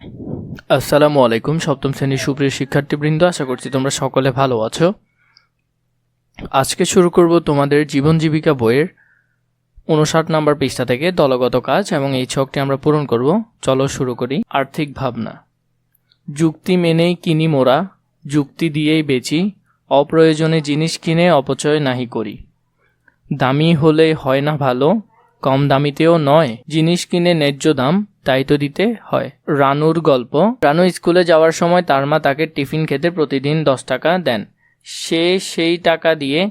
আসসালামু আলাইকুম, সপ্তম শ্রেণির সুপ্রিয় শিক্ষার্থীবৃন্দ, আশা করছি তোমরা সকলে ভালো আছো। আজকে শুরু করব তোমাদের জীবন জীবিকা বইয়ের উনষাট নম্বর পৃষ্ঠা থেকে দলগত কাজ এবং এই ছকটি আমরা পূরণ করব। চলো শুরু করি। আর্থিক ভাবনা। যুক্তি মেনেই কিনি মোরা, যুক্তি দিয়েই বেচি, অপ্রয়োজনে জিনিস কিনে অপচয় নাহি করি। দামি হলে হয় না ভালো কম দামিতেও নয়, জিনিস কিনে ন্যায্য দাম, তাই তো দিতে হয়। রানুর গল্প, রানু স্কুলে যাওয়ার সময় তার মা তাকে টিফিন খেতে প্রতিদিন দশ টাকা দেন। সে সেই টাকা দিয়ে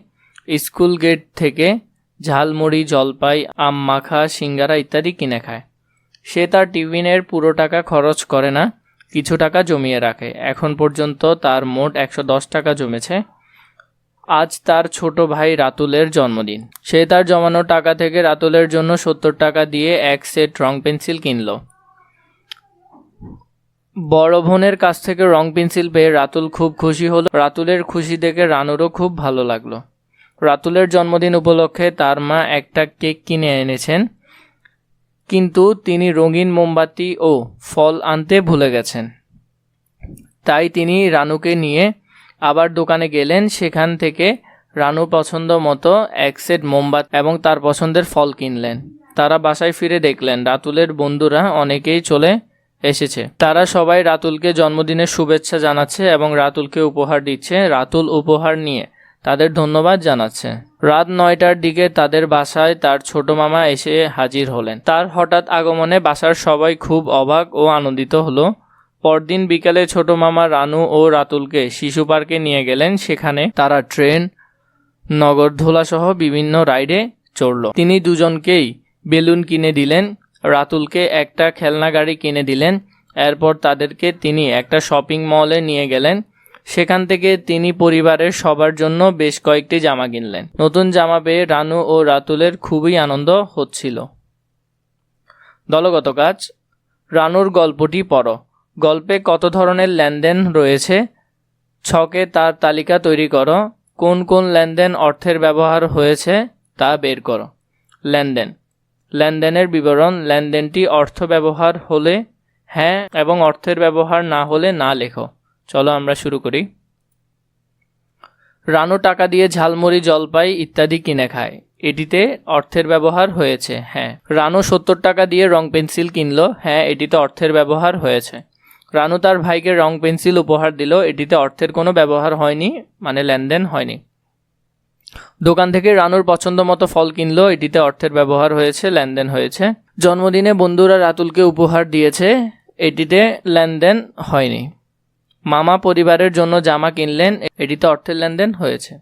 স্কুল গেট থেকে ঝালমুড়ি, জলপাই, আম মাখা, সিঙ্গারা ইত্যাদি কিনে খায়। সে তার টিফিনের পুরো টাকা খরচ করে না, কিছু টাকা জমিয়ে রাখে। এখন পর্যন্ত তার মোট একশো দশ টাকা জমেছে। আজ তার ছোট ভাই রাতুলের জন্মদিন। সে তার জমানো টাকা থেকে রাতুলের জন্য সত্তর টাকা দিয়ে এক সেট রং পেন্সিল কিনলো। বড় বোনের কাছ থেকে রং পেন্সিল পেয়ে রাতুল খুব খুশি হলো। রাতুলের খুশি দেখে রানুরও খুব ভালো লাগল। রাতুলের জন্মদিন উপলক্ষে তার মা একটা কেক কিনে এনেছেন। কিন্তু তিনি রঙিন মোমবাতি ও ফল আনতে ভুলে গেছেন। তাই তিনি রানুকে নিয়ে আবার দোকানে গেলেন, সেখান থেকে রানু পছন্দ মতো এক সেট মোমবাতি এবং তার পছন্দের ফল কিনলেন। তারা বাসায় ফিরে দেখলেন, রাতুলের বন্ধুরা অনেকেই চলে এসেছে। তারা সবাই রাতুলকে জন্মদিনের শুভেচ্ছা জানাচ্ছে এবং রাতুলকে উপহার দিচ্ছে। রাতুল উপহার নিয়ে তাদের ধন্যবাদ জানাচ্ছে। রাত নয়টার দিকে তাদের বাসায় তার ছোট মামা এসে হাজির হলেন। তার হঠাৎ আগমনে বাসার সবাই খুব অবাক ও আনন্দিত হলো। পরদিন বিকালে ছোট মামা রানু ও রাতুলকে শিশু পার্কে নিয়ে গেলেন। সেখানে তারা ট্রেন নগরধোলা সহ বিভিন্ন রাইডে চড়ল। তিনি দুজনকেই বেলুন কিনে দিলেন। রাতুলকে একটা খেলনা গাড়ি কিনে দিলেন। এরপর তাদেরকে তিনি একটা শপিং মলে নিয়ে গেলেন। সেখান থেকে তিনি পরিবারের সবার জন্য বেশ কয়েকটি জামা কিনলেন। নতুন জামা পেয়ে রানু ও রাতুলের খুবই আনন্দ হচ্ছিল। দলগত কাজ, রানুর গল্পটি পড়ো। গল্পে কত ধরনের লেনদেন রয়েছে? ছকে তার তালিকা তৈরি করো। কোন কোন লেনদেন অর্থের ব্যবহার হয়েছে তা বের করো। লেনদেন। লেনদেনের বিবরণ, লেনদেনটি অর্থ ব্যবহার হলে হ্যাঁ এবং অর্থের ব্যবহার না হলে না লেখো। চলো আমরা শুরু করি। রানু টাকা দিয়ে ঝালমুড়ি, জলপাই ইত্যাদি কিনে খায়। এটিতে অর্থের ব্যবহার হয়েছে হ্যাঁ। রানু সত্তর টাকা দিয়ে রং পেন্সিল কিনলো হ্যাঁ এটিতে অর্থের ব্যবহার হয়েছে। রানু তার ভাইকে রং পেন্সিল উপহার দিল। এটিতে অর্থের কোনো ব্যবহার হয়নি মানে লেনদেন হয়নি। দোকান থেকে রানুর পছন্দ মতো ফল কিনলো। এটিতে অর্থের ব্যবহার হয়েছে, লেনদেন হয়েছে। জন্মদিনে বন্ধুরা রাতুলকে উপহার দিয়েছে। এটিতে লেনদেন হয়নি। মামা পরিবারের জন্য জামা কিনলেন। এটিতে অর্থের লেনদেন হয়েছে।